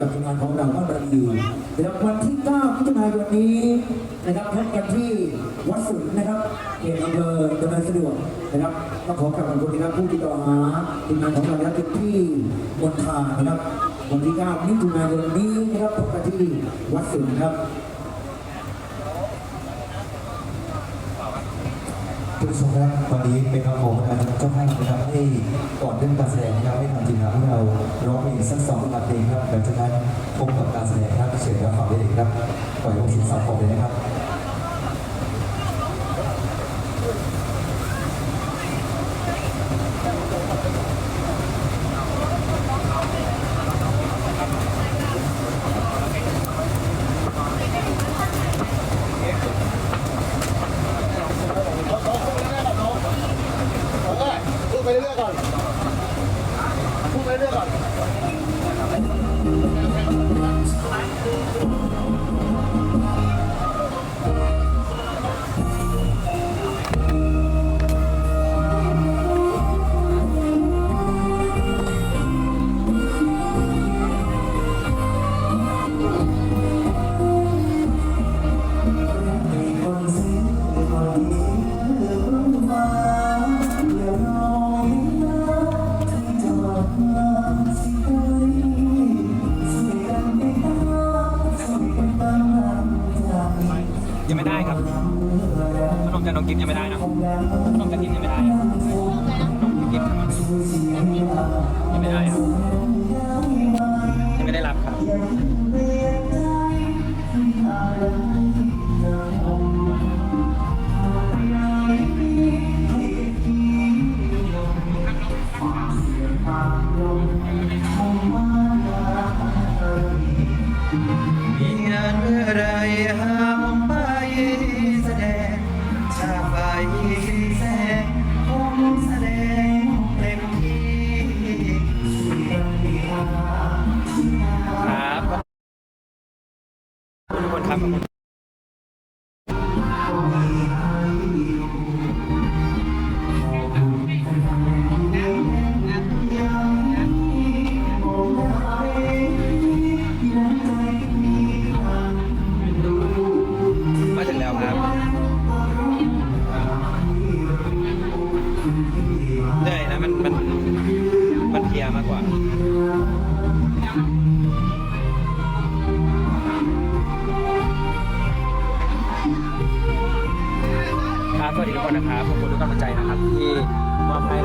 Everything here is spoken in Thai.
กับทีมงานของเราก็ระดีนะครับวันที่9มิถุนายนนี้นะครับพบกันที่วัดสุนนะครับเขตอำเภอดำเนินสะดวกนะครับต้องขอกราบขอบคุณนะครับผู้ติดต่อหาทีมงานของเรานะครับที่บนทานะครับวันที่9มิถุนายนนี้นะครับพบกันที่วัดสุนครับ คุณผู้ชมครับวันนี้เป็นคำขอของทางเจ้าภาพนะครับให้ก่อนเริ่มการแสดงนะครับให้ทางทีมงานของเราร้องเพลงสักสองบทเพลงครับหลังจากนั้นพบกับการแสดงครับเชิญรับฟังได้เลยครับปล่อยลงสินสองขอบเลยนะครับ พูดไไม่ได้ครับขนมจากน้องกิฟยังไม่ได้นะขนมจากกิฟยังไม่ได้ขนมกิฟยังไม่ได้ครับยังไม่ได้รับครับ programa. สวัสดีทุกคนนะครับขอบคุณทุกกำลังใจนะครับที่มอบให้